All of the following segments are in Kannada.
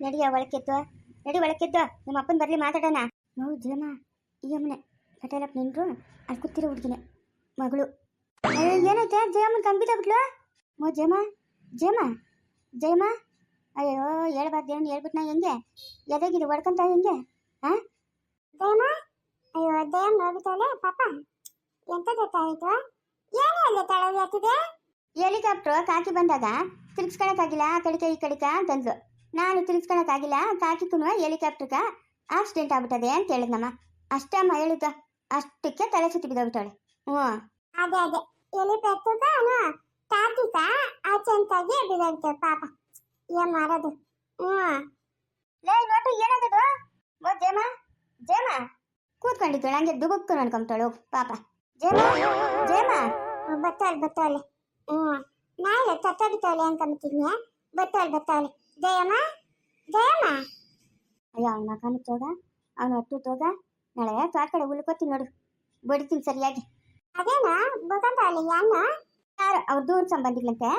ನಡಿಯ ಒಳಕ್ಕೆದ್ದು. ನಡಿ ಒಳಕ್ಕೆದ್ದು. ನಿಮ್ಮ ಅಪ್ಪನ ಬರಲಿ ಮಾತಾಡೋಣ. ನಾವು ಜೇಮ ಈ ಅಮ್ಮನೆ. ಪಟೇಲಪ್ಪ ನಿಂದ್ರು ಅಲ್ಲಿ ಕೂತಿರೋ ಹುಡುಗಿನೇ. ಮಗಳು. ಅಯ್ಯೋ ಏನೈತೆ? ಜಯಮ್ಮನ ಕಂಬಿತ ಬಿಟ್ಲು? ಮೋ ಜಯಮ್ಮ. ಜಯಮ್ಮ. ಜಯಮ್ಮ. ಅಯ್ಯೋ ಹೇಳ್ಬಾರ್ದು. ಏನು ಹೇಳ್ಬಿಟ್ನಾ ಹೆಂಗೆ? ಎದಗಿದು ಹೊಡ್ಕೊಂತ ಹೆಂಗೆ? ಹಾಂ ಜಯಮ್ಮ? ಅಯ್ಯೋ ಜಯಮ್ಮ ನೋಡ್ಬಿಟ್ಟವಳೆ ಪಾಪ. ಎಂತದ ತಾಯಿತು ಏನು ಅಲ್ಲೇ ತಳವಿ ಹತ್ತಿದೆ ಹೆಲಿಕಾಪ್ಟ್ರು ಕಾಕಿ ಬಂದಾಗ ತಿರ್ಗಿಸ್ಕೊಳಕ್ಕಾಗಿಲ್ಲ. ಆ ಕಡಿಕ ಈ ಕಡಿಕ ಅಂತಂದ್ಲು. ನಾನು ತಿಳಿಸ್ಕೊಳಕ್ಕಾಗಿಲ್ಲ ಕಾಕಿಗೂ ಹೆಲಿಕಾಪ್ಟರ್ಗ ಆಕ್ಸಿಡೆಂಟ್ ಆಗ್ಬಿಟ್ಟದೆ ಅಂತ ಹೇಳಿದ್ನಮ್ಮ. ಅಷ್ಟೇ ಅಮ್ಮ ಹೇಳಿದ್ದ ಅಷ್ಟಕ್ಕೆ ತಲೆ ಸುತ್ತಿ ಬಿದ್ದೋಗ್ಬಿಟ್ಟವಳೆ. ಹ್ಞೂ. ಅದೇ ಅದೇ. ಪೆತ್ತುಗಾನು ತಾತಿಕ ಆಚೆಂತಾಗಿ ಬಿದ್ದೋಗ್ತವೆ ಪಾಪ. ಏನ್ ಮಾಡೋದು ಹ್ಞೂ. ಲೇ ನೋಡ್ರಿ ಏನಾಗದು ಓ ಜೇಮ ಜೇಮ. ಕೂತ್ಕೊಂಡಿದ್ದು ಹಂಗೆ ದುಗುಕ್ಕು ಅನ್ಕೊಂಬಿಟ್ಟಳು ಪಾಪ. ಜೇಮ ಜೇಮ. ಬತ್ತಾಳೆ ಬತ್ತಾಳೆ ಹ್ಞೂ. ನಾಳೆ ತತ್ತಬಿತ್ತವಳೆ ಅನ್ಕೊಂಬಿಟ್ಟಿದ್ನಿ ಬತ್ತಾಳೆ ಬತ್ತವಳೆ. ಜಯಮ್ಮ ಜಯಮ್ಮ ಅಯ್ಯೋ, ಅವನ ಮಕ ತೋಗ, ಅವನು ಹೊಟ್ಟು ತೋಗ, ನಾಳೆ ತೋಟ ಕಡೆ ಉಳ್ಕೋತೀನಿ ನೋಡು. ಬಡಿತೀನಿ ಸರಿಯಾಗಿ. ಅದೇನಾ? ಬಗಂತಾಳೆ ಯಾನು ಯಾರು? ಅವ್ರ ದೂರ ಸಂಬಂಧಿಗಳಂತೆ?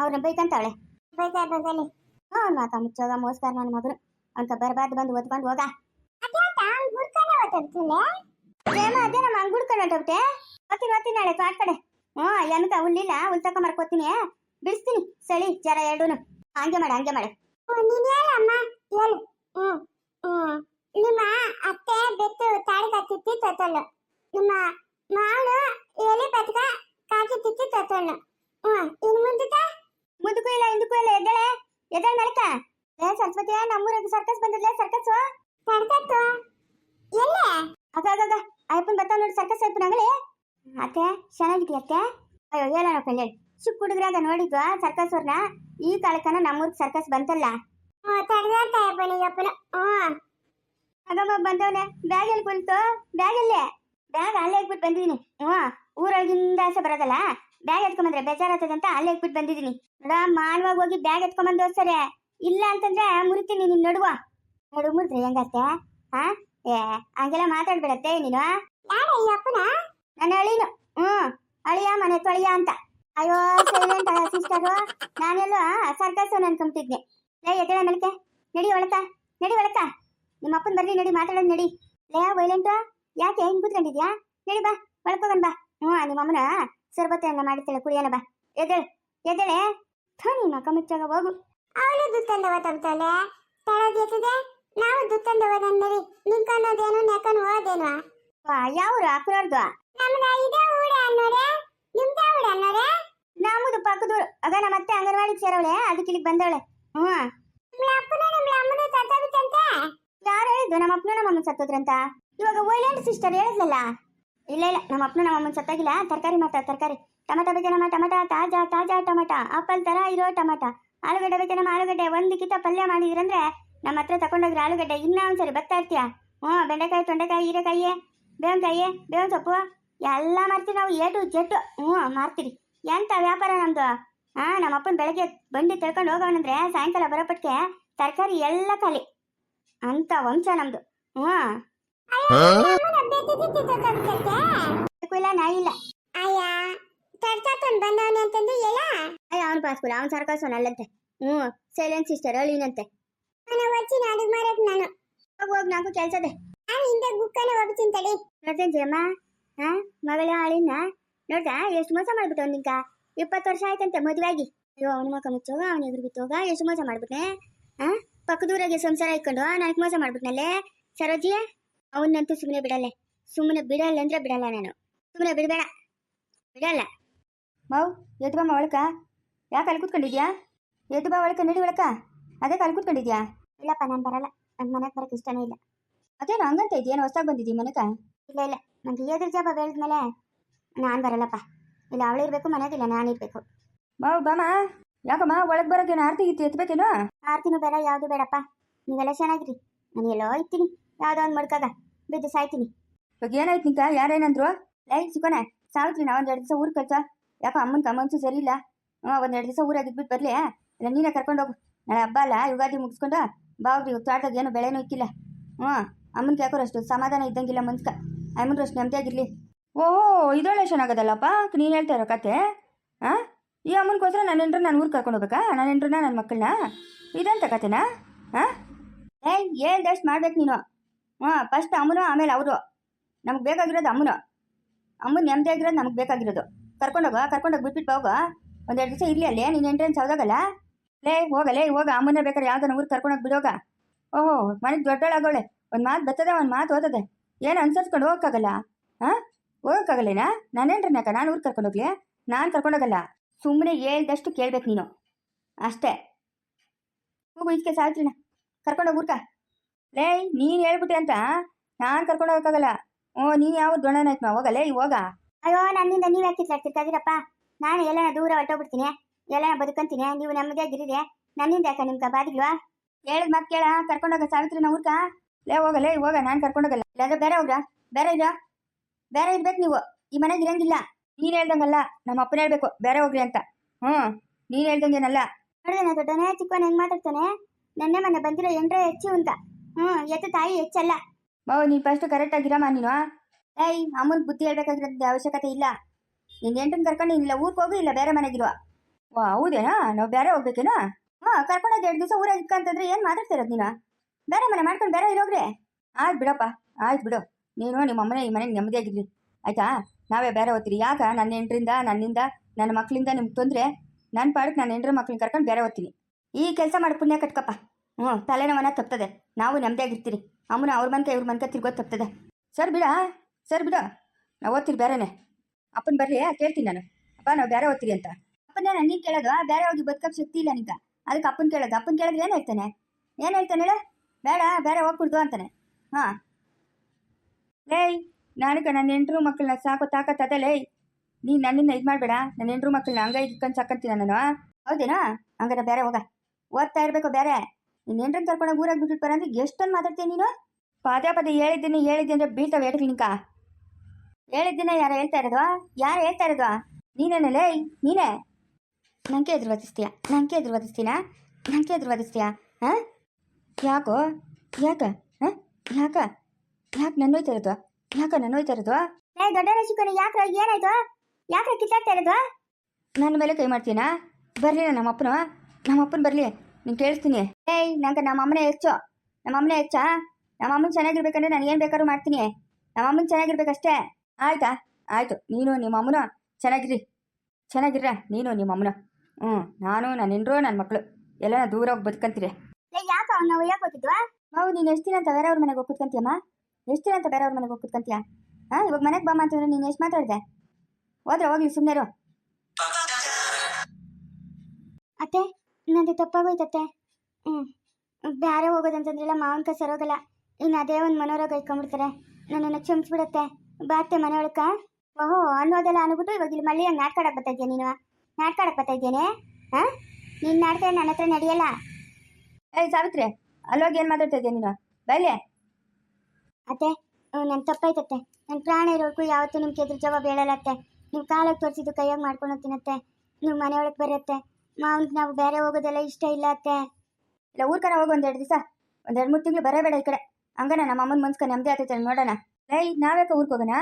ಅವ್ರನ್ನ ಬೈಕಂತಾವಳೆ? ಬೈತಾ ಬಗಲಿ ಅವ್ನ ಮಾತ ಮುಚ್ಚೋಗ ಮೋಸ್ಕಾರ ನನ್ನ ಮಗನು. ಅಂತ ಬರಬಾರ್ದು ಬಂದು ಓದ್ಕೊಂಡು ಹೋಗ. ಅದ್ಯಾಕ ಗುರ್ಕನೆ ಓದ್ತಿರ್ತಿಲ್ಲ ಜೇಮ ಅದೇ ನಮ್ಮ ಅಂಗುಡ್ಕೊಂಡು ಹೊಂಟೋಗ್ಬಿಟ್ಟೆ ಓದ್ತೀನಿ ಓದ್ತೀನಿ ನಾಳೆ ತೋಟ ಕಡೆ. ಹ್ಞೂ ಹುಲ್ಲಿಲ್ಲ. ಹುಲ್ ತಕ ಮರ್ಕೋತೀನಿ ಬಿಡಿಸ್ತೀನಿ. ಸಳಿ, ಜರ ಎರಡೂನು. ಹಂಗೆ ಮಾಡ, ಹಂಗೆ ಮಾಡು. ನೀನ್ ಹೇಳಮ್ಮ ಹೇಳು. ಹ್ಞೂ ಹ್ಮ್. ನಿಮ್ಮ ಅತ್ತೆ ಬೆತ್ತು ತಾಳಿ ಕತ್ತಿತ್ತಿ ತೊತ್ತಲು ನಿಮ್ಮ ಮಾಳು ಎಲೆ ಬತ್ಕ ಕಾಕಿ ತಿತ್ತಿ ತೊತ್ತಲು ಹ್ಞೂ ಇನ್ನು ಮುಂದಕ್ಕ? ಮುದುಕು ಇಲ್ಲ ಹಿಂದಕ್ಕೂ ಇಲ್ಲ ಎದ್ದಳೆ ಎದ್ದಳೆ ನಡಕ ಏ ಸರಸ್ವತಿಯ ನಮ್ಮೂರಿಗೆ ಸರ್ಕಸ್ ಬಂದಿದ್ಲೆ ಸರ್ಕಸ್ ತಡ್ಕತ್ತು. ಎಲ್ಲ? ಅದ ಅದ ಅಯ್ಯಪ್ಪನ ಬರ್ತಾವ ನೋಡಿ ಸರ್ಕಸ್ ಅಯ್ಯಪ್ಪನ ಆಗಲಿ ಅತ್ತೆ ಚೆನ್ನಾಗಿದ್ಯಾ ಅತ್ತೆ? ಅಯ್ಯೋ ಹೇಳೋಣ ಹೇಳಿ. ಚಿಕ್ಕ ಅಂತ ನೋಡಿದ್ವ ಸರ್ಕಸ್ ಅವ್ರನ್ನ ಈ ಕಾಲಕ್ಕನ ನಮ್ಮೂರ್ ಸರ್ಕಸ್ ಬಂತಲ್ಲ. ಬಂದವನೆ ಬ್ಯಾಗ್ ಎಲ್ಲಿ ಬಂತು ಬ್ಯಾಗ್ ಎಲ್ಲೇ ಬ್ಯಾಗ್ ಅಲ್ಲೇ ಇಟ್ಬಿಟ್ಟು ಬಂದಿದೀನಿ. ಹ್ಮ್ ಊರೊಳಗಿಂದ ಆಸೆ ಬರೋದಲ್ಲ? ಬ್ಯಾಗ್ ಎತ್ಕೊಂಬಂದ್ರೆ ಬೇಜಾರಾಗ್ತದೆ ಅಂತ ಅಲ್ಲೇ ಇಟ್ಬಿಟ್ಟು ಬಂದಿದೀನಿ. ನೋಡ ಮಾನವಾಗಿ ಹೋಗಿ ಬ್ಯಾಗ್ ಎತ್ಕೊಂಬಂದು ಸರಿ ಇಲ್ಲ ಅಂತಂದ್ರೆ ಮುರಿತೀನಿ ನಿನ್ ನಡುವ. ನಡು ಮುರಿದ್ರೆ ಹೆಂಗತ್ತೆ? ಹಾ? ಏ ಹಂಗೆಲ್ಲ ಮಾತಾಡ್ಬಿಡತ್ತೆ ನೀನು ನನ್ನ ಅಳಿನು ಹ್ಮ್ ಅಳಿಯ ಮನೆ ತೊಳಿಯ ಅಂತ. ಅಯ್ಯೋ ಸೈಲೆಂಟ್ ಸಿಸ್ಟರು ನಾನೆಲ್ಲೋ ಸರ್ಕಸ್ ಅನ್ಕೊಂಬಿಟ್ಟಿದ್ನೆ ಲೇ ಎದ್ದೇಳ ಮೇಲ್ಕೆ. ನಡಿ ಒಳಕ ನಡಿ ಒಳಕ. ನಿಮ್ಮ ಅಪ್ಪನ ಬರ್ಲಿ ನಡಿ ಮಾತಾಡೋದು ನಡಿ. ಲೇ ವೈಲೆಂಟು ಯಾಕೆ ಹಿಂಗ್ ಕೂತ್ಕೊಂಡಿದ್ಯಾ? ನಡಿ ಬಾ ಒಳಕೋಗನ್ ಬಾ. ಹ್ಞೂ ನಿಮ್ಮ ಅಮ್ಮನ ಹೆಂಗ ಮಾಡಿ ಮಾಡಿರ್ತಾಳೆ ಕುಡಿಯೋಣ ಬಾ. ಎದ್ದೇಳು ಎದ್ದೇಳೆ. ಥೋ ಮಕ್ಕ ಮುಚ್ಚಾಗ ಹೋಗು. ಅವಳು ದುತ್ತಂದವ ಓದ್ತಾಳೆ ತಳದಿ ಎತ್ತದೆ ನಾವು ದುತ್ತಂದ ಓದನ್ನರಿ ನಿಂಕನ್ನೋದೇನು ನೆಕನ್ ಹೋದೇನು. ವಾ ಯಾವ್ರು ಅಕ್ಕನವ್ರದ್ದು ನಮ್ಮ ಇದೇ ಊಡ ಅನ್ನೋರೆ. ನಿಮ್ದ ಊಡ ಅನ್ನೋರೆ? ನಮ್ಮದು ಪಕ್ಕದೂರು. ಆಗ ನಮ್ಮ ಅತ್ತೆ ಅಂಗನವಾಡಿಗೆ ಸೇರವಳೆ ಅದಕ್ಕೆ ಇಲ್ಲಿಗೆ ಬಂದವಳೆ. ಹ್ಞೂ. ಯಾರು ಹೇಳಿದ್ದು? ನಮ್ಮ ಅಪ್ಪನ ನಮ್ಮ ಅಮ್ಮನ ಸತ್ತೋದ್ರಂತ? ಇವಾಗ ವೈಲೆಂಟ್ ಸಿಸ್ಟರ್ ಹೇಳಿದ್ಲಲ್ಲ ಇಲ್ಲ ಇಲ್ಲ. ನಮ್ಮ ಅಪ್ಪನ ನಮ್ಮ ಅಮ್ಮನ ಸತ್ತಾಗಿಲ್ಲ. ತರಕಾರಿ ಮಾಡ್ತಾ ತರಕಾರಿ. ಟಮಾಟ ಬೇಕೇನಮ್ಮ ಟಮಾಟ ತಾಜಾ ತಾಜಾ ಟಮಟ. ಆಪಲ್ ತರ ಇರೋ ಟಮಾಟ. ಆಲೂಗಡ್ಡೆ ಬೇಕೇನಮ್ಮ ಆಲೂಗಡ್ಡೆ. ಒಂದು ಕಿತ ಪಲ್ಯ ಮಾಡಿದ್ರಂದ್ರೆ ನಮ್ಮ ಹತ್ರ ತಗೊಂಡೋಗ್ರೆ ಆಲೂಗಡ್ಡೆ. ಇನ್ನೂ ಒಂದ್ಸರಿ ಬರ್ತಾ ಇರ್ತೀಯ? ಹ್ಞೂ ಬೆಂಡೆಕಾಯಿ ತೊಂಡೆಕಾಯಿ ಹೀರೆಕಾಯಿ ಬೇವಿನಕಾಯಿ ಬೇವಿನ ಸೊಪ್ಪು. ಎಲ್ಲ ಮಾರ್ತೀವಿ ನಾವು. ಏಟು ಜೆಟ್ಟು ಹ್ಞೂ ಮಾರ್ತೀವಿ ಎಂತ ವ್ಯಾಪಾರ ನಮ್ದು ಆ ನಮ್ಮ ಅಪ್ಪನ ಬೆಳಗ್ಗೆ ಬಂದು ತಿಳ್ಕೊಂಡು ಹೋಗೋಣಂದ್ರೆ ಸಾಯಂಕಾಲ ಬರೋಪಟ್ಟಿಗೆ ತರಕಾರಿ ಎಲ್ಲ ಖಾಲಿ. ಅಂತ ವಂಶ ನಮ್ದು. ಹ್ಞೂ. ಅದಕ್ಕೂ ಇಲ್ಲ ನಾಯಿ ಇಲ್ಲ. ಅಯ್ಯ ತಡ್ತಾತನ್ ಬಂದವನೆ ಅಂತಂದು ಹೇಳ? ಅಯ್ಯ ಅವನ ಪಾಸ್ಕೂಲ ಅವನ ಸರ್ಕಸೋನ್ ಅಲ್ಲಂತೆ. ಹ್ಞೂ ಸೈಲೆಂಟ್ ಸಿಸ್ಟರ್ ಅಳಿನಂತೆ ಅವನ ವಚ್ಚಿನ ಅಡುಗೆ ಮಾಡಕ್ ನಾನು. ಹೋಗಿ ಹೋಗಿ ನಾಲ್ಕು ಕೆಲ್ಸದೆ. ನಾನು ಹಿಂದೆ ಗುಕ್ಕನೆ ಹೋಗ್ತೀನಿ ತಡಿ. ನೋಡ್ತೇನೆ ಜಯಮ್ಮ ಹಾ ಮಗಳ ಅಳಿನ ನೋಡ್ದಾ, ಎಷ್ಟು ಮೋಸ ಮಾಡ್ಬಿಟ್ಟು ನಿಂಕ ಇಪ್ಪತ್ತು ವರ್ಷ ಆಯ್ತಂತೆ ಮದುವೆ ಆಗಿ ಅಯ್ಯೋ, ಅವನ ಮಕ್ಕ ಮುಚ್ಚೋಗ, ಅವನ ಎದುರು ಬಿತ್ತೋಗ, ಎಷ್ಟು ಮೋಸ ಮಾಡ್ಬಿಟ್ನೆ? ಹಾ ಪಕ್ಕದೂರಾಗೆ ಸಂಸಾರ ಇಟ್ಕೊಂಡು ನಾಲ್ಕು ಮೋಸ ಮಾಡ್ಬಿಟ್ನಲ್ಲೇ? ಸರೋಜಿ ಅವನ್ನಂತೂ ಸುಮ್ಮನೆ ಬಿಡಲ್ಲ. ಸುಮ್ಮನೆ ಬಿಡಲ್ಲ ಅಂದ್ರೆ ಬಿಡಲ್ಲ ನಾನು. ಸುಮ್ಮನೆ ಬಿಡಬೇಡ. ಬಿಡಲ್ಲ. ಮೌ, ಎದ್ದು ಬಾ ಒಳಕ. ಯಾಕೆ ಅಲ್ಲಿ ಕೂತ್ಕೊಂಡಿದ್ಯಾ? ಎದ್ದು ಬಾ ಒಳಕ, ನಡಿ ಒಳಕ. ಅದೇ ಅಲ್ಲಿ ಕೂತ್ಕೊಂಡಿದ್ಯಾ? ಇಲ್ಲಪ್ಪ, ನಾನು ಬರಲ್ಲ. ನನ್ನ ಮನೆಗೆ ಬರಕ್ಕೆ ಇಷ್ಟನೇ ಇಲ್ಲ. ಅದೇನು ಹಂಗಂತ ಇದೆಯೇನು ಹೊಸ್ದಾಗಿ ಬಂದಿದ್ದೀಯ ಮನೆಕ ಇಲ್ಲ ಇಲ್ಲ. ನಂಗೆ ಏದ್ರ ಜಾಬ ಬೆಳೆದ್ಮೇಲೆ ನಾನು ಬರಲ್ಲಪ್ಪ. ಇಲ್ಲ ಅವಳಿರ್ಬೇಕು ಮನೆಗಿಲ್ಲ ಇರಬೇಕು. ಬಾವು ಬಾಮ ಯಾಕಮ್ಮ ಒಳಗೆ ಬರೋಕೇನು ಆರ್ತಿ ಇತ್ತು ಎತ್ತಬೇಕೇನೋ ಆರ್ತಿನೂ ಬೇಡ ಯಾವುದು ಬೇಡಪ್ಪ. ನೀವೆಲ್ಲ ಚೆನ್ನಾಗಿರಿ. ನಾನು ಎಲ್ಲೋ ಇರ್ತೀನಿ. ಯಾವುದೋ ಒಂದು ಮಡ್ಕಾಗ. ಬಿದ್ದು ಸಾಯ್ತೀನಿ. ಇವಾಗ ಏನಾಯ್ತು ನಿಂಕ ಯಾರೇನಂದ್ರು? ಲೈ ಸಿಕ್ಕೋಣ ಸಾವಿತ್ರಿ ನಾ ಒಂದು ಎರಡು ದಿವಸ ಊರಿಗೆ ಕಳ್ಸ. ಯಾಕೋ ಅಮ್ಮನ ಕಮ್ಮನ್ಸು ಸರಿ ಇಲ್ಲ? ಹ್ಞೂ ಒಂದು ಎರಡು ದಿವಸ ಊರಾಗ ಇದ್ಬಿಟ್ಟು ಬರಲಿ ಇಲ್ಲ ನೀನೇ ಕರ್ಕೊಂಡು ಹೋಗು. ನಾಳೆ ಹಬ್ಬ ಅಲ್ಲ ಯುಗಾದಿ ಮುಗಿಸ್ಕೊಂಡು. ಬಾವ್ರಿ ತೋಟದಾಗ ಏನು ಬೆಳೆನೂ ಇಕ್ಕಿಲ್ಲ. ಹ್ಞೂ ಅಮ್ಮನ ಯಾಕೋರು ಅಷ್ಟು ಸಮಾಧಾನ ಇದ್ದಂಗಿಲ್ಲ ಮನ್ಸ್ಕ. ಅಮ್ಮನ ಅಷ್ಟು ನೆಮ್ಮದಿಯಾಗಿರ್ಲಿ ಓಹೋ ಇದೊಳ್ಳೆ ಚೆನ್ನಾಗದಲ್ಲಪ್ಪ ನೀನು ಹೇಳ್ತಾ ಇರೋ ಕತೆ? ಹಾಂ ಈ ಅಮ್ಮನಿಗೋಸ್ಕರ ನನ್ನ ಹೆಂಡ್ರು ನಾನು ಊರಿಗೆ ಕರ್ಕೊಂಡು ಹೋಗ್ಬೇಕಾ? ನನ್ನ ಹೆಂಡ್ರನ್ನ ನನ್ನ ಮಕ್ಕಳನ್ನ ಇದಂತ ಕತೆನಾ? ಹಾಂ ಏಯ್, ಹೇಳ್ದಷ್ಟು ಮಾಡ್ಬೇಕು ನೀನು. ಹಾಂ ಫಸ್ಟ್ ಅಮ್ಮನು, ಆಮೇಲೆ ಅವರು. ನಮ್ಗೆ ಬೇಕಾಗಿರೋದು ಅಮ್ಮನು. ಅಮ್ಮನ ನೆಮ್ಮದಿ ಆಗಿರೋದು ನಮಗೆ ಬೇಕಾಗಿರೋದು. ಕರ್ಕೊಂಡೋಗ ಕರ್ಕೊಂಡೋಗಿ ಬಿಟ್ಬಿಟ್ಟು ಹೋಗೋ. ಒಂದೆರಡು ದಿವಸ ಇರಲಿ ಅಲ್ಲೇ, ನೀನು ಎಂಟ್ರೆನ್ಸ್ ಹೋದಾಗಲ್ಲ ಲೇ ಹೋಗಲೇ ಹೋಗ ಅಮ್ಮನ ಬೇಕಾದ್ರೆ ಯಾವ್ದಾನ ಊರಿಗೆ ಕರ್ಕೊಂಡೋಗಿ ಬಿಡೋಗ ಓಹೋ, ಮನೆಗೆ ದೊಡ್ಡೋಳಾಗೋಳೆ ಒಂದು ಮಾತು ಬರ್ತದೆ ಒಂದು ಮಾತು ಓದದೆ. ಏನು ಅನ್ಸರ್ಸ್ಕೊಂಡು ಹೋಗೋಕ್ಕಾಗಲ್ಲ? ಹಾಂ ಹೋಗೋಕ್ಕಾಗಲ್ಲೇನಾ ನಾನೇನ್ರನ್ನಾಕ ನಾನು ಊರಿಗೆ ಕರ್ಕೊಂಡೋಗ್ಲೆ ನಾನು ಕರ್ಕೊಂಡೋಗಲ್ಲ ಸುಮ್ಮನೆ ಹೇಳ್ದಷ್ಟು ಕೇಳ್ಬೇಕು ನೀನು. ಅಷ್ಟೇ. ಹೋಗು ಇದಕ್ಕೆ ಸಾವಿತ್ರಿನ. ಕರ್ಕೊಂಡೋಗಿ ಊರ್ಕ ಲೇ ನೀನು ಹೇಳ್ಬಿಟ್ಟೆ ಅಂತ ನಾನು ಕರ್ಕೊಂಡು ಹೋಗೋಕ್ಕಾಗಲ್ಲ. ಓ ನೀನು ಯಾವ ದೊಣ್ಣನಾಯ್ತು ನಾವು ಹೋಗಲೇ ಹೋಗ. ಅಯ್ಯೋ ನನ್ನಿಂದ ನೀವು ಯಾಕೆ ಕಿತ್ಲಾಡ್ತಿರ್ತಾದಿರಪ್ಪ ನಾನು ಎಲ್ಲನ ದೂರ ಹೊಟ್ಟೋಗ್ಬಿಡ್ತೀನಿ ಎಲ್ಲನ ಬದುಕಂತೀನಿ ನೀವು ನೆಮ್ಮದಿಯಾಗಿರಿದೆ ನನ್ನಿಂದ ಯಾಕೆ ನಿಮ್ಗೆ ಬಾದಿಲ್ವಾ? ಹೇಳಿದ ಮತ್ತೆ ಕೇಳ ಕರ್ಕೊಂಡೋಗ ಸಾವಿತ್ರಿನ ಊರ್ಕ ಲೇ ಹೋಗಲೇ ಹೋಗ ನಾನು ಕರ್ಕೊಂಡೋಗಲ್ಲ ಇಲ್ಲಾಂದ್ರೆ ಬೇರೆ ಹೋಗ್ರ ಬೇರೆ ಇರ ಬೇರೆ ಇರ್ಬೇಕು ನೀವು? ಈ ಮನೆಗೆ ಇರಂಗಿಲ್ಲ. ನೀನು ಹೇಳ್ದಂಗಲ್ಲ. ನಮ್ಮ ಅಪ್ಪನ ಹೇಳ್ಬೇಕು. ಬೇರೆ ಹೋಗ್ರಿ ಅಂತ. ಹ್ಞೂ ನೀನು ಹೇಳ್ದಂಗೇನಲ್ಲ. ನೋಡಿದೆ ದೊಡ್ಡನೇ ಚಿಕ್ಕವನ ಹೆಂಗ್ ಮಾತಾಡ್ತಾನೆ? ನೆನ್ನೆ ಮನೆ ಬಂದಿರೋ ಎಂಟ್ರೆ ಹೆಚ್ಚು ಅಂತ. ಹ್ಞೂ ಎತ್ತ ತಾಯಿ ಹೆಚ್ಚಲ್ಲ. ಓ ನೀನು ಫಸ್ಟ್ ಕರೆಕ್ಟ್ ಆಗಿರಮ್ಮ ನೀನು. ಏಯ್ ಅಮ್ಮನ ಬುದ್ಧಿ ಹೇಳ್ಬೇಕಾಗಿರೋದು ಅವಶ್ಯಕತೆ ಇಲ್ಲ. ನೀನು ಎಂಟನ್ನು ಕರ್ಕೊಂಡು ಇಲ್ಲ ಊರಿಗೆ ಹೋಗು ಇಲ್ಲ ಬೇರೆ ಮನೆಗಿರುವ. ವಾ ಹೌದೇನಾ? ನಾವು ಬೇರೆ ಹೋಗ್ಬೇಕೇನಾ? ಹಾಂ ಕರ್ಕೊಂಡೋಗಿ ಎರಡು ದಿವಸ ಊರಾಗ ಇಕ್ಕಂತಂದ್ರೆ ಏನು ಮಾತಾಡ್ತಿರೋದು ನೀನು? ಬೇರೆ ಮನೆ ಮಾಡ್ಕೊಂಡು ಬೇರೆ ಇರೋಗ್ರೆ. ಆಯ್ತು ಬಿಡಪ್ಪ. ಆಯ್ತು ಬಿಡು. ನೀನು ನಿಮ್ಮ ಅಮ್ಮನೇ ಈ ಮನೆಗೆ ನೆಮ್ಮದಿಯಾಗಿರ್ಲಿ ಆಯ್ತಾ? ನಾವೇ ಬೇರೆ ಓದ್ತೀರಿ. ಯಾಕ? ನನ್ನ ಹೆಂಡ್ರಿಂದ, ನನ್ನಿಂದ, ನನ್ನ ಮಕ್ಕಳಿಂದ ನಿಮ್ಗೆ ತೊಂದರೆ? ನನ್ನ ಪಾಡಕ್ಕೆ ನನ್ನ ಹೆಂಡ್ರ ಮಕ್ಳನ್ನ ಕರ್ಕೊಂಡು ಬೇರೆ ಓದ್ತೀನಿ. ಈ ಕೆಲಸ ಮಾಡಿ, ಪುಣ್ಯ ಕಟ್ಕಪ್ಪ. ಹ್ಞೂ, ತಲೆನೋವನ್ನ ತಪ್ತದೆ. ನಾವು ನೆಮ್ಮದಿಯಾಗಿರ್ತೀರಿ. ಅಮ್ಮನ ಅವ್ರ ಮನ್ಕ, ಇವ್ರ ಮನ್ಕ ತಿರ್ಗೋದು ತಪ್ತದೆ. ಸರ್, ಬಿಡ. ಸರ್, ಬಿಡ. ನಾವು ಓದ್ತೀರಿ ಬೇರೆನೆ. ಅಪ್ಪನ ಬರ್ರಿ ಕೇಳ್ತೀನಿ ನಾನು. ಅಪ್ಪ, ನಾವು ಬೇರೆ ಓದ್ತೀರಿ ಅಂತ. ಅಪ್ಪನ ನೀನು ಕೇಳೋದು ಬೇರೆ ಹೋಗಿ ಬದುಕಕ್ಕೆ ಶಕ್ತಿ ಇಲ್ಲ ನಿಂತ ಅದಕ್ಕೆ ಅಪ್ಪನ ಕೇಳೋದು. ಅಪ್ಪನ ಕೇಳಿದ್ರೆ ಏನು ಹೇಳ್ತಾನೆ? ಏನು ಹೇಳ್ತಾನೆ ಹೇಳು? ಬೇಡ, ಬೇರೆ ಹೋಗ್ಬಿಡ್ದು ಅಂತಾನೆ. ಹಾಂ. ಲೇಯ್ ನಾನಕ ನನ್ನ ಹೆಂಡ್ರು ಮಕ್ಕಳನ್ನ ಸಾಕೋ ತಾಕತ್ತದ ಲೇಯ್ ನೀನು ನನ್ನನ್ನು ಇದು ಮಾಡಬೇಡ. ನನ್ನ ಹೆಂಡ್ರು ಮಕ್ಕಳನ್ನ ಹಂಗ ಇಟ್ಕೊಂಡು ಸಾಕಂತೀನಿ ನಾನು ಹೌದೇನಾ? ಹಂಗಾರೆ ಬೇರೆ ಹೋಗ. ಓದ್ತಾ ಇರಬೇಕು ಬೇರೆ ನಿನ್ನ ಹೆಂಡ್ರನ್ನ ಕರ್ಕೊಂಡು ಊರಾಗ ಬಿಟ್ಬಿಟ್ಟು ಬರಂದ್ರೆ ಎಷ್ಟೊಂದು ಮಾತಾಡ್ತೀನಿ ನೀನು? ಪದೇ ಪದೇ ಹೇಳಿದ್ದೀನಿ ಹೇಳಿದ್ದೀನಿ ಅಂದ್ರೆ ಬೀಳ್ತಾವೆ ಏಟಕ್ಕೆ ನಿಂಕ ಹೇಳಿದ್ದೀನಿ ಯಾರು ಹೇಳ್ತಾ ಇರೋದು ಯಾರು ಹೇಳ್ತಾ ಇರೋದು? ನೀನೇನೆ ಲೇಯ್ ನೀನೇ? ನಂಗೆ ಎದುರು ವಧಿಸ್ತೀಯ ನಂಗೆ ಎದುರು ವಧಿಸ್ತೀನ ನಂಗೆ ಎದುರು ವಧಿಸ್ತೀಯ ಹಾಂ ಯಾಕೋ? ಯಾಕ? ಹಾಂ ಯಾಕ? ಯಾಕೆ ನನ್ನ ಹೋಯ್ತಾ ಇರೋದು ಯಾಕ ನನ್ನ ಹೋಯ್ತಾ ಇರೋದು ಏ ರಶಿಕನ ಚಿಕ್ಕವನ ಯಾಕ್ರ ಏನಾಯ್ತು? ಯಾಕ್ರ ಕಿತ್ತಾಡ್ತಾ ಇರೋದು ನನ್ನ ಮೇಲೆ ಕೈ ಮಾಡ್ತೀನಾ ಬರಲಿ ನಮ್ಮ ಅಪ್ಪನ ನಮ್ಮ ಅಪ್ಪನ ಬರಲಿ ನೀನು ಕೇಳಿಸ್ತೀನಿ. ಏಯ್ ನಂಗೆ ನಮ್ಮ ಅಮ್ಮನೇ ಹೆಚ್ಚು. ನಮ್ಮ ಅಮ್ಮನೇ ಹೆಚ್ಚಾ? ನಮ್ಮ ಅಮ್ಮನ ಚೆನ್ನಾಗಿರ್ಬೇಕಂದ್ರೆ ನಾನು ಏನು ಬೇಕಾದ್ರೂ ಮಾಡ್ತೀನಿ. ನಮ್ಮ ಅಮ್ಮನ ಚೆನ್ನಾಗಿರ್ಬೇಕಷ್ಟೇ. ಆಯ್ತಾ? ಆಯಿತು. ನೀನು ನಿಮ್ಮ ಅಮ್ಮನ ಚೆನ್ನಾಗಿರಿ. ಚೆನ್ನಾಗಿರ್ರ ನೀನು ನಿಮ್ಮ ಅಮ್ಮನ ಹ್ಞೂ ನಾನು ನನ್ನ ಹೆಂಡ್ರು ನನ್ನ ಮಕ್ಕಳು ಎಲ್ಲ ದೂರ ಹೋಗಿ ಬದುಕಂತೀರಿ. ಯಾಕ? ಯಾಕೆ ಒಯ್ಯಕ್ ಹೋಗಿದ್ವಾ ಮಾವು ನೀನು ಎಷ್ಟು ದಿನ ಅಂತ ಬೇರೆಯವ್ರ ಮನೆಗೆ ಹೋಗಿ ಕೂತ್ಕೊಂತೀಯಮ್ಮ ಎಷ್ಟು ದಿನ ಅಂತ ಬೇರೆಯವ್ರ ಮನೆಗೆ ಹೋಗಿ ಕುತ್ಕೊಂತೀಯ? ಹಾಂ ಇವಾಗ ಮನೆಗೆ ಬಾ ಅಂತಂದ್ರೆ ನೀನು ಎಷ್ಟು ಮಾತಾಡಿದೆ? ಹೋದ್ರೆ ಹೋಗ್ಲಿ ಸುಮ್ಮನೆ ಅತ್ತೆ ನಂದು ತಪ್ಪಾಗೋಯ್ತತ್ತೆ ಹ್ಞೂ ಬೇರೆ ಹೋಗೋದಂತಂದ್ರೆಲ್ಲ ಮಾವನ ಕೈ ಸರೋಗಲ್ಲ ಇನ್ನು ಅದೇ ಒಂದು ಮನೋರೋಗ ಇಟ್ಕೊಂಡ್ಬಿಡ್ತಾರೆ. ನನ್ನನ್ನು ಕ್ಷಮಿಸ್ಬಿಡತ್ತೆ. ಬಾತ್ತೆ ಮನೆ ಒಳಕ ಓಹೋ ಅನ್ನೋದೆಲ್ಲ ಅನ್ಬಿಟ್ಟು ಇವಾಗ ಇಲ್ಲಿ ಮಳ್ಳಿ ಹಂಗೆ ನಾಟ್ಕಾಡಕ್ಕೆ ಬರ್ತಾ ಇದೆಯಾ ನೀನು? ನಾಟ್ಕಾಡಕ್ಕೆ ಬರ್ತಾ ಇದ್ದೇನೆ ಹಾಂ? ನೀನ್ ನಾಟಕ ನನ್ನ ಹತ್ರ ನಡೆಯಲ್ಲ? ಏ ಸಾವಿತ್ರಿ ಅಲ್ಲೋಗಿ ಏನು ಮಾತಾಡ್ತಾ ಇದೆಯಾ ನೀನು? ಬೈಲೆ ಅತ್ತೆ ನನ್ನ ತಪ್ಪಾಯ್ತತ್ತೆ. ನನ್ನ ಪ್ರಾಣ ಇರೋಕು ಯಾವತ್ತೂ ನಿಮ್ಗೆ ಎದುರು ಜವಾಬ್ ಹೇಳಲತ್ತೆ ನೀವು ಕಾಲಕ್ಕೆ ತೋರಿಸಿದ್ದು ಕೈಯಾಗಿ ಮಾಡ್ಕೊಂಡು ತಿನ್ನತ್ತೆ ನೀವು ಮನೆಯೊಳಗೆ ಬರತ್ತೆ ಮಾವನ್ಗೆ ನಾವು ಬೇರೆ ಹೋಗೋದೆಲ್ಲ ಇಷ್ಟ ಇಲ್ಲ ಅತ್ತೆ. ಇಲ್ಲ ಊರ್ಕರ ಹೋಗಿ ಒಂದೆರಡು ದಿವಸ. ಒಂದೆರಡು ಮೂರು ತಿಂಗಳು ಬರಬೇಡ ಈ ಕಡೆ. ಹಂಗನ, ನಮ್ಮ ಅಮ್ಮನ ಮನ್ಸ್ಕ ನೆಮ್ಮದಿ ಆಗ್ತೈತೆ ನೋಡೋಣ. ಏಯ್ ನಾವ್ಯಾಕೆ ಊರ್ಗೆ ಹೋಗೋಣ?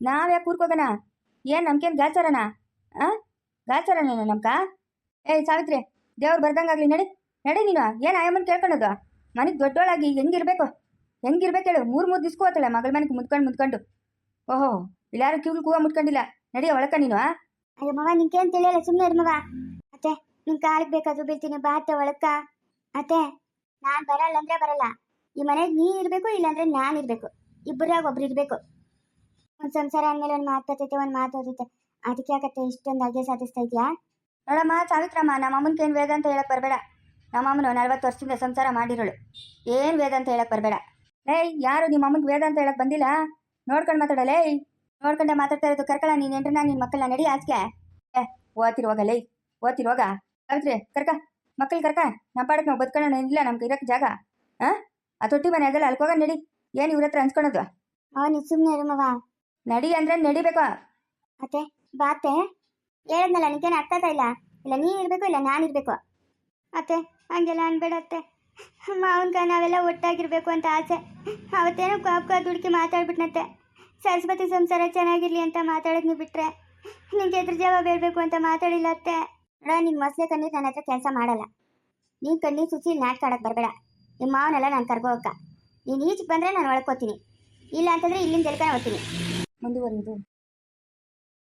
ನಾವ್ಯಾಕೆ ಊರ್ಗೆ ಹೋಗೋಣ? ಏನು ನಮ್ಗೇನು ಗಾಚಾರನ ಹಾಂ ಗಾಚಾರನೇನ ನಮ್ಕ? ಏಯ್ ಸಾವಿತ್ರಿ, ದೇವ್ರು ಬರ್ದಂಗಾಗ್ಲಿ ನಡಿ. ನಡಿ ನೀನು. ಏನು ಆಯಮ್ಮನ್ ಕೇಳ್ಕೊಳೋದು ಮನೆಗೆ ದೊಡ್ಡೋಳಾಗಿ ಹೆಂಗಿರ್ಬೇಕು? ಹೆಂಗಿರ್ಬೇಕು ಹೇಳು. ಮೂರು ಮೂರು ದಿವ್ಸಕ್ಕೂ ಹೋಗ್ತಾಳೆ ಮಗಳ ಮನೆಗೆ ಮುದ್ಕೊಂಡು ಮುದ್ಕೊಂಡು. ಓಹೋ ಇಲ್ಲಾರು ಕಿವ್ಲು ಕೂವ ಮುಟ್ಕೊಂಡಿಲ್ಲ ನಡಿಯ ಒಳಕ ನೀನು ಅಯ್ಯೋ ಮವ ನಿನ್ಗೇನು ತಿಳಿಯಲ್ಲ ಸುಮ್ಮನೆ ಇರು ಮಗ ಅತ್ತೆ ನಿನ್ ಕಾಲಿಗೆ ಬೇಕಾದ್ರೂ ಬೀಳ್ತೀನಿ ಬಾ ಒಳಕ. ಅತ್ತೆ ನಾನು ಬರಲ್ಲ ಅಂದ್ರೆ ಬರಲ್ಲ. ಈ ಮನೆಗೆ ನೀನ್ ಇರಬೇಕು ಇಲ್ಲಾಂದ್ರೆ ನಾನು ಇರಬೇಕು. ಇಬ್ಬರಾಗ ಒಬ್ರು ಇರಬೇಕು. ಒಂದ್ ಸಂಸಾರ ಅಂದಮೇಲೆ ಒಂದು ಮಾತು ಒಂದ್ ಒಂದು ಮಾತು ಓದೈತೆ. ಅದಕ್ಕೆ ಯಾಕತ್ತೆ ಇಷ್ಟೊಂದು ಅಗೆ ಸಾಧಿಸ್ತಾ ಇದ್ಯಾ? ನೋಡಮ್ಮ ಸಾವಿತ್ರಮ್ಮ ನಮ್ಮ ಅಮ್ಮನ್ಗೆ ಏನ್ ವೇದ ಅಂತ ಹೇಳಕ್ ಬರಬೇಡ. ನಮ್ಮ ಅಮ್ಮನು ನಲ್ವತ್ತು ವರ್ಷದಿಂದ ಸಂಸಾರ ಮಾಡಿರೋಳು. ಏನ್ ವೇದ ಅಂತ ಹೇಳಕ್ ಬರಬೇಡ. ಲೇಯ್ ಯಾರು ನಿಮ್ಮ ಅಮ್ಮನಿಗೆ ವೇದ ಅಂತ ಹೇಳಕ್ ಬಂದಿಲ್ಲ? ನೋಡ್ಕೊಂಡು ಮಾತಾಡಲೇ ನೋಡ್ಕೊಂಡೆ ಮಾತಾಡ್ತಾ ಇರೋದು ಕರ್ಕಳ ನೀನು ಎಂಟ್ರನ್ನ ನಿನ್ನ ಮಕ್ಕಳನ್ನ ನಡಿ ಆಚೆ ಏ ಓದ್ತಿರುವಾಗ ಲೈ ಓದ್ತಿರುವಾಗ. ಸಾವಿತ್ರಿ ಕರ್ಕ. ಮಕ್ಕಳು ಕರ್ಕ. ನಮ್ಮ ಪಾಡಕ್ಕೆ ನಾವು ಬದುಕೋಣ ಇಲ್ಲ ನಮ್ಗೆ ಇರಕ್ಕೆ ಜಾಗ. ಹಾಂ ಆ ತೊಟ್ಟಿ ಮನೆ ಅದಲ್ಲ ಅಲ್ಕೋಗ ನಡಿ. ಏನು ಇವ್ರ ಹತ್ರ ಅನ್ಸ್ಕೊಳೋದು? ಅವ್ ನೀ ಸುಮ್ಮನೆ ಇರು ಮವ. ನಡಿ ಅಂದ್ರೆ ನಡಿಬೇಕು. ಅತ್ತೆ ಬಾತೆ. ಹೇಳದ್ನಲ್ಲ ನಿನ್ಗೇನು ಅರ್ಥ ಇಲ್ಲ? ಇಲ್ಲ ನೀ ಇರಬೇಕು ಇಲ್ಲ ನಾನು ಇರಬೇಕು. ಅತ್ತೆ ಹಂಗೆಲ್ಲ ಅನ್ಬೇಡ ಅತ್ತೆ. ಮಾವನ್ಕ ನಾವೆಲ್ಲ ಒಟ್ಟಾಗಿರ್ಬೇಕು ಅಂತ ಆಸೆ. ಅವತ್ತೇನೋ ಕಾಪ್ಕ ದುಡುಕಿ ಮಾತಾಡ್ಬಿಟ್ನತ್ತೆ ಸರಸ್ವತಿ ಸಂಸಾರ ಚೆನ್ನಾಗಿರ್ಲಿ ಅಂತ ಮಾತಾಡೋದು ನೀವು ಬಿಟ್ರೆ ನಿಂಗೆ ಎದ್ರ ಜವಾಬ್ ಹೇಳ್ಬೇಕು ಅಂತ ಮಾತಾಡಿಲ್ಲ ಅತ್ತೆ. ನೋಡ ನಿನ್ನ ಮಸ್ಲೆ ಕಣ್ಣೀರು ನನ್ನ ಹತ್ರ ಕೆಲಸ ಮಾಡಲ್ಲ. ನೀನು ಕಣ್ಣೀರು ಸುಚಿ ನಾಟಕ ಆಡಕ್ಕೆ ಬರಬೇಡ. ನಿಮ್ಮ ಮಾವನೆಲ್ಲ ನಾನು ಕರ್ಕೋ ಹೋಗಕ್ಕ ನೀನು ಈಚೆಗೆ ಬಂದರೆ ನಾನು ಒಳ್ಕೋತೀನಿ ಇಲ್ಲ ಅಂತಂದರೆ ಇಲ್ಲಿಂದ ಎಲ್ಕೊಂಡು ಹೋಗ್ತೀನಿ. ಮುಂದುವರಿಯುವುದು.